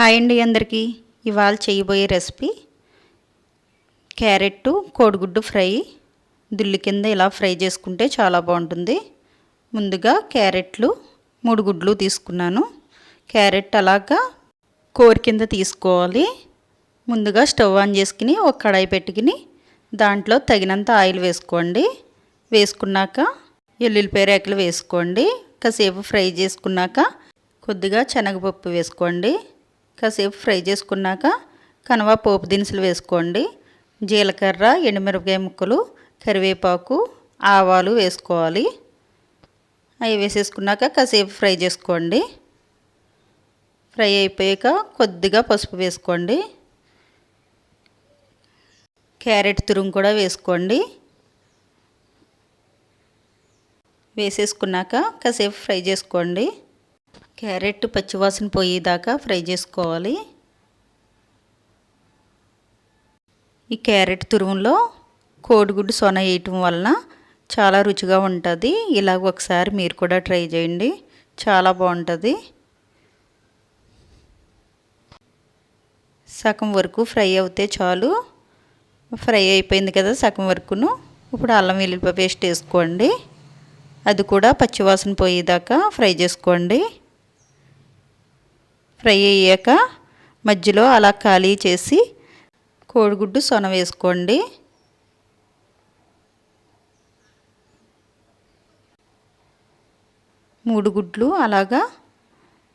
Hi అండి అందరికీ. ఇవాళ చేయబోయే రెసిపీ క్యారెట్ కోడిగుడ్డు ఫ్రై. దుల్లి కింద ఇలా ఫ్రై చేసుకుంటే చాలా బాగుంటుంది. ముందుగా క్యారెట్లు మూడు గుడ్లు తీసుకున్నాను. క్యారెట్ అలాగా కోరి కింద తీసుకోవాలి. ముందుగా స్టవ్ ఆన్ చేసుకుని ఒక కడాయి పెట్టుకుని దాంట్లో తగినంత ఆయిల్ వేసుకోండి. వేసుకున్నాక ఎల్లుల్లిపాయ రేకలు వేసుకోండి. కాసేపు ఫ్రై చేసుకున్నాక కొద్దిగా శనగపప్పు వేసుకోండి. కాసేపు ఫ్రై చేసుకున్నాక కనవ పోపు దినుసులు వేసుకోండి. జీలకర్ర ఎండుమిరపకాయ ముక్కలు కరివేపాకు ఆవాలు వేసుకోవాలి. అవి వేసేసుకున్నాక కాసేపు ఫ్రై చేసుకోండి. ఫ్రై అయిపోయాక కొద్దిగా పసుపు వేసుకోండి. క్యారెట్ తురుము కూడా వేసుకోండి. వేసేసుకున్నాక కాసేపు ఫ్రై చేసుకోండి. క్యారెట్ పచ్చివాసన పోయేదాకా ఫ్రై చేసుకోవాలి. ఈ క్యారెట్ తురుములో కోడిగుడ్డు సొన వేయటం వలన చాలా రుచిగా ఉంటుంది. ఇలాగ ఒకసారి మీరు కూడా ట్రై చేయండి. చాలా బాగుంటుంది. సగం వరకు ఫ్రై అవుతే చాలు. ఫ్రై అయిపోయింది కదా సగం వరకును. ఇప్పుడు అల్లం వెల్లుల్లిపాయ పేస్ట్ వేసుకోండి. అది కూడా పచ్చివాసన పోయేదాకా ఫ్రై చేసుకోండి. ఫ్రై అయ్యాక మధ్యలో అలా ఖాళీ చేసి కోడిగుడ్డు సొన వేసుకోండి. మూడు గుడ్లు అలాగా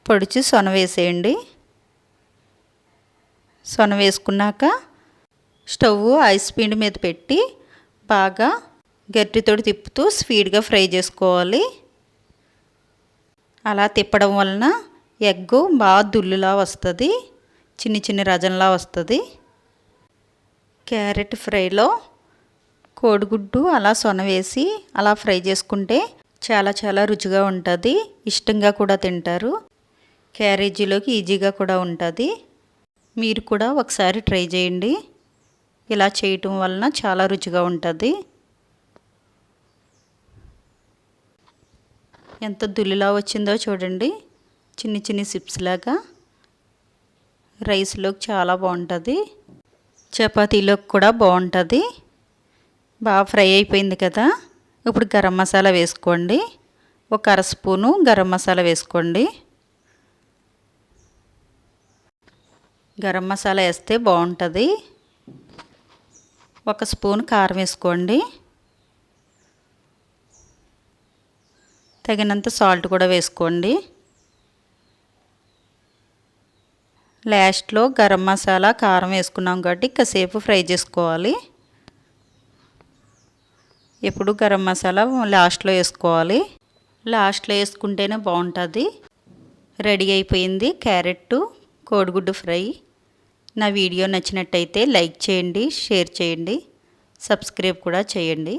పొడిచి సొన వేసేయండి. సొన వేసుకున్నాక స్టవ్ ఐస్ పిండి మీద పెట్టి బాగా గట్టితోటి తిప్పుతూ స్పీడ్గా ఫ్రై చేసుకోవాలి. అలా తిప్పడం వలన ఎగ్గు బాగా దుల్లులా వస్తుంది చిన్ని చిన్ని రజంలా వస్తుంది. క్యారెట్ ఫ్రైలో కోడిగుడ్డు అలా సొన వేసి అలా ఫ్రై చేసుకుంటే చాలా చాలా రుచిగా ఉంటుంది ఇష్టంగా కూడా తింటారు. క్యారేజీలోకి ఈజీగా కూడా ఉంటుంది. మీరు కూడా ఒకసారి ట్రై చేయండి. ఇలా చేయటం వలన చాలా రుచిగా ఉంటుంది. ఎంత దుల్లిలా వచ్చిందో చూడండి. చిన్ని చిన్ని సిప్స్ లాగా రైస్లోకి చాలా బాగుంటుంది. చపాతీలోకి కూడా బాగుంటుంది. బాగా ఫ్రై అయిపోయింది కదా. ఇప్పుడు గరం మసాలా వేసుకోండి. ఒక అర స్పూను గరం మసాలా వేసుకోండి. గరం మసాలా వేస్తే బాగుంటుంది. ఒక స్పూన్ కారం వేసుకోండి. తగినంత సాల్ట్ కూడా వేసుకోండి. లాస్ట్లో గరం మసాలా కారం వేసుకున్నాం కాబట్టి కాసేపు ఫ్రై చేసుకోవాలి. ఎప్పుడు గరం మసాలా లాస్ట్లో వేసుకోవాలి. లాస్ట్లో వేసుకుంటేనే బాగుంటుంది. రెడీ అయిపోయింది క్యారెట్ కోడిగుడ్డు ఫ్రై. నా వీడియో నచ్చినట్టయితే లైక్ చేయండి షేర్ చేయండి సబ్స్క్రైబ్ కూడా చేయండి.